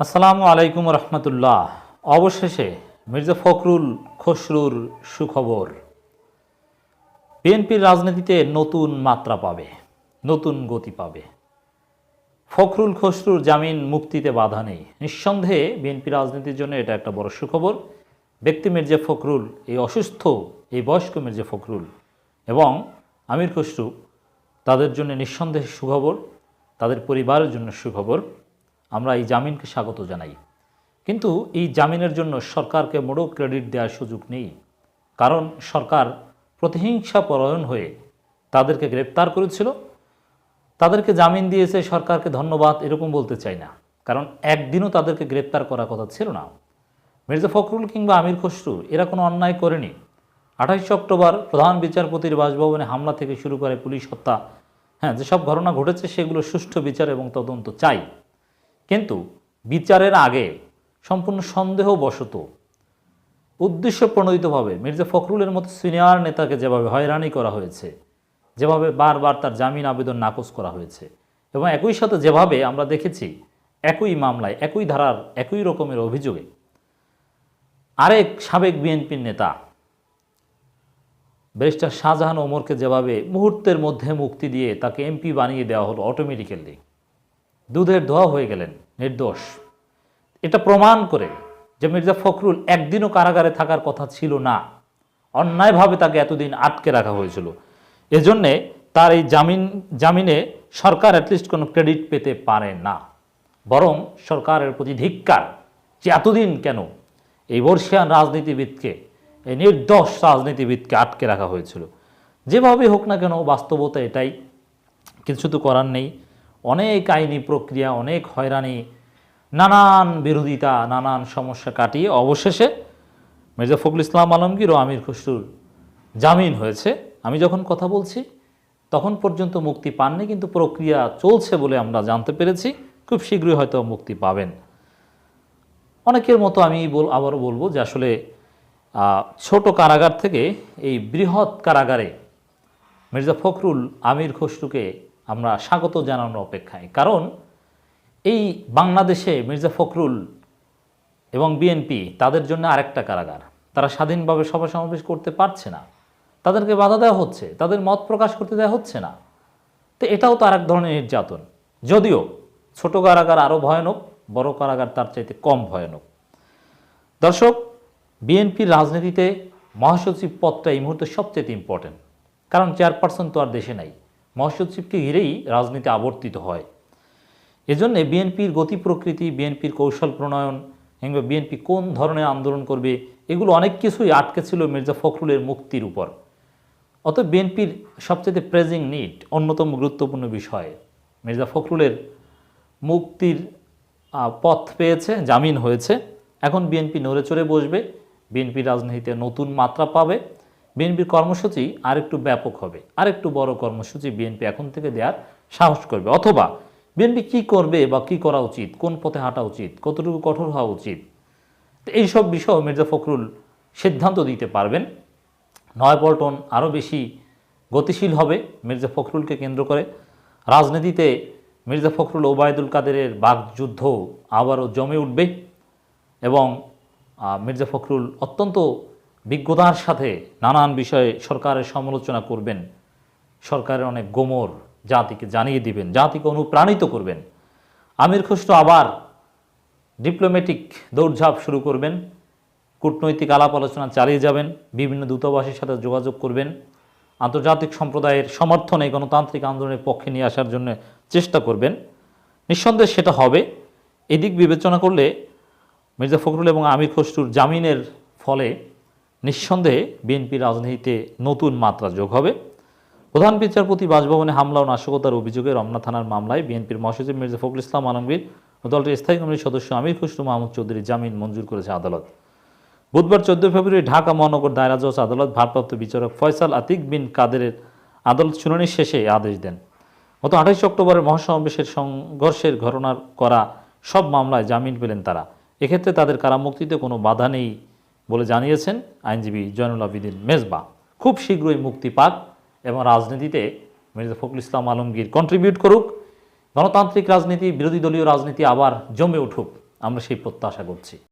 আসসালামু আলাইকুম রহমতুল্লাহ। অবশেষে মির্জা ফখরুল খসরুর সুখবর। বিএনপির রাজনীতিতে নতুন মাত্রা পাবে, নতুন গতি পাবে। ফখরুল খসরুর জামিন মুক্তিতে বাধা নেই। নিঃসন্দেহে বিএনপি রাজনীতির জন্য এটা একটা বড় সুখবর। ব্যক্তি মির্জা ফখরুল, এই অসুস্থ, এই বয়স্ক মির্জা ফখরুল এবং আমির খসরু, তাদের জন্য নিঃসন্দেহে সুখবর, তাদের পরিবারের জন্য সুখবর। আমরা এই জামিনকে স্বাগত জানাই। কিন্তু এই জামিনের জন্য সরকারকে মোড়ো ক্রেডিট দেওয়ার সুযোগ নেই। কারণ সরকার প্রতিহিংসা পরায়ণ হয়ে তাদেরকে গ্রেপ্তার করেছিল। তাদেরকে জামিন দিয়েছে সরকারকে ধন্যবাদ এরকম বলতে চাই না। কারণ একদিনও তাদেরকে গ্রেপ্তার করার কথা ছিল না। মির্জা ফখরুল কিংবা আমির খসরু এরা কোনো অন্যায় করেনি। আঠাশে অক্টোবর প্রধান বিচারপতির বাসভবনে হামলা থেকে শুরু করে পুলিশ হত্যা হ্যাঁ যেসব ঘটনা ঘটেছে সেগুলো সুষ্ঠু বিচার এবং তদন্ত চাই। কিন্তু বিচারের আগে সম্পূর্ণ সন্দেহবশত উদ্দেশ্য প্রণোদিতভাবে মির্জা ফখরুলের মতো সিনিয়র নেতাকে যেভাবে হয়রানি করা হয়েছে, যেভাবে বারবার তার জামিন আবেদন নাকচ করা হয়েছে এবং একই সাথে যেভাবে আমরা দেখেছি একই মামলায়, একই ধারার, একই রকমের অভিযোগে আরেক সাবেক বিএনপির নেতা ব্যারিস্টার শাহজাহান ওমরকে যেভাবে মুহূর্তের মধ্যে মুক্তি দিয়ে তাকে এমপি বানিয়ে দেওয়া হলো অটোমেটিক্যালি দুধের ধোয়া হয়ে গেলেন, নির্দোষ। এটা প্রমাণ করে যে মির্জা ফখরুল একদিনও কারাগারে থাকার কথা ছিল না। অন্যায়ভাবে তাকে এতদিন আটকে রাখা হয়েছিল। এজন্যে তার এই জামিন, জামিনে সরকার অ্যাটলিস্ট কোনো ক্রেডিট পেতে পারে না। বরং সরকারের প্রতি ধিক্কার যে এতদিন কেন এই বর্ষিয়ান রাজনীতিবিদকে, এই নির্দোষ রাজনীতিবিদকে আটকে রাখা হয়েছিল। যেভাবে হোক না কেন বাস্তবতা এটাই। কিছু তো করার নেই। অনেক আইনি প্রক্রিয়া, অনেক হয়রানি, নানান বিরোধিতা, নানান সমস্যা কাটিয়ে অবশেষে মির্জা ফখরুল ইসলাম আলমগীর ও আমির খসরুর জামিন হয়েছে। আমি যখন কথা বলছি, তখন পর্যন্ত মুক্তি পাননি, কিন্তু প্রক্রিয়া চলছে বলে আমরা জানতে পেরেছি। খুব শীঘ্রই হয়তো মুক্তি পাবেন। অনেকের মতো আমি বল আবারও বলব যে আসলে ছোট কারাগার থেকে এই বৃহৎ কারাগারে মির্জা ফখরুল, আমির খসরুকে আমরা স্বাগত জানানোর অপেক্ষায়। কারণ এই বাংলাদেশে মির্জা ফখরুল এবং বিএনপি তাদের জন্য আরেকটা কারাগার। তারা স্বাধীনভাবে সভা সমাবেশ করতে পারছে না। তাদেরকে বাধা দেওয়া হচ্ছে, তাদের মত প্রকাশ করতে দেওয়া হচ্ছে না। তো এটাও তো আরেক ধরনের নির্যাতন। যদিও ছোট কারাগার আরও ভয়ানক, বড় কারাগার তার চাইতে কম ভয়ানক। দর্শক, বিএনপির রাজনীতিতে মহাসচিব পদটা এই মুহূর্তে সবচেয়ে ইম্পর্টেন্ট কারণ চেয়ারপারসন তো আর দেশে নাই। মহাসচিবকে ঘিরেই রাজনীতি আবর্তিত হয়। এজন্যে বিএনপির গতি প্রকৃতি বিএনপির কৌশল প্রণয়ন কিংবা বিএনপি কোন ধরনের আন্দোলন করবে, এগুলো অনেক কিছুই আটকে ছিল মির্জা ফখরুলের মুক্তির উপর। অত বিএনপির সবচেয়ে প্রেজিং নিড অন্যতম গুরুত্বপূর্ণ বিষয়, মির্জা ফখরুলের মুক্তির পথ পেয়েছে, জামিন হয়েছে। এখন বিএনপি নড়ে চড়ে বসবে, বিএনপি রাজনীতিতে নতুন মাত্রা পাবে। বিএনপির কর্মসূচি আরেকটু ব্যাপক হবে, আরেকটু বড় কর্মসূচি বিএনপি এখন থেকে দেওয়ার সাহস করবে। অথবা বিএনপি কি করবে বা কি করা উচিত, কোন পথে হাঁটা উচিত, কতটুকু কঠোর হওয়া উচিত, এইসব বিষয় মির্জা ফখরুল সিদ্ধান্ত দিতে পারবেন। নয়াপল্টন আরও বেশি গতিশীল হবে মির্জা ফখরুলকে কেন্দ্র করে। রাজনীতিতে মির্জা ফখরুল ওবায়দুল কাদেরের বাকযুদ্ধ আবারও জমে উঠবে এবং মির্জা ফখরুল অত্যন্ত বিজ্ঞতার সাথে নানান বিষয়ে সরকারের সমালোচনা করবেন। সরকারের অনেক গোমর জাতিকে জানিয়ে দিবেন, জাতিকে অনুপ্রাণিত করবেন। আমির খসরু আবার ডিপ্লোম্যাটিক দৌড়ঝাঁপ শুরু করবেন। কূটনৈতিক আলাপ আলোচনা চালিয়ে যাবেন। বিভিন্ন দূতাবাসের সাথে যোগাযোগ করবেন। আন্তর্জাতিক সম্প্রদায়ের সমর্থনে গণতান্ত্রিক আন্দোলনের পক্ষে নিয়ে আসার জন্য চেষ্টা করবেন। নিঃসন্দেহে সেটা হবে। এদিক বিবেচনা করলে মির্জা ফখরুল এবং আমির খসরুর জামিনের ফলে নিঃসন্দেহে বিএনপি রাজনীতিতে নতুন মাত্রা যোগ হবে। প্রধান বিচারপতি বাসভবনে হামলা ও নাশকতার অভিযোগে রমনা থানার মামলায় বিএনপির মহাসচিব মির্জা ফখরুল ইসলাম আলমগীর ও দলটির স্থায়ী কমিটির সদস্য আমির খসরু মাহমুদ চৌধুরী জামিন মঞ্জুর করেছে আদালত। বুধবার চোদ্দ ফেব্রুয়ারি ঢাকা মহানগর দায়রা জজ আদালত ভারপ্রাপ্ত বিচারক ফয়সাল আতিক বিন কাদেরের আদালত শুনানি শেষে আদেশ দেন। গত আঠাইশে অক্টোবরের মহাসমাবেশের সংঘর্ষের ঘটনা করা সব মামলায় জামিন পেলেন তারা। এক্ষেত্রে তাদের কারামুক্তিতে কোনো বাধা নেই বলে জানিয়েছেন আইনজীবী জয়নুল আবিদিন মেজবা। খুব শীঘ্রই মুক্তি পাক এবং রাজনীতিতে মির্জা ফখরুল ইসলাম আলমগীর কন্ট্রিবিউট করুক। গণতান্ত্রিক রাজনীতি, বিরোধী দলীয় রাজনীতি আবার জমে উঠুক। আমরা সেই প্রত্যাশা করছি।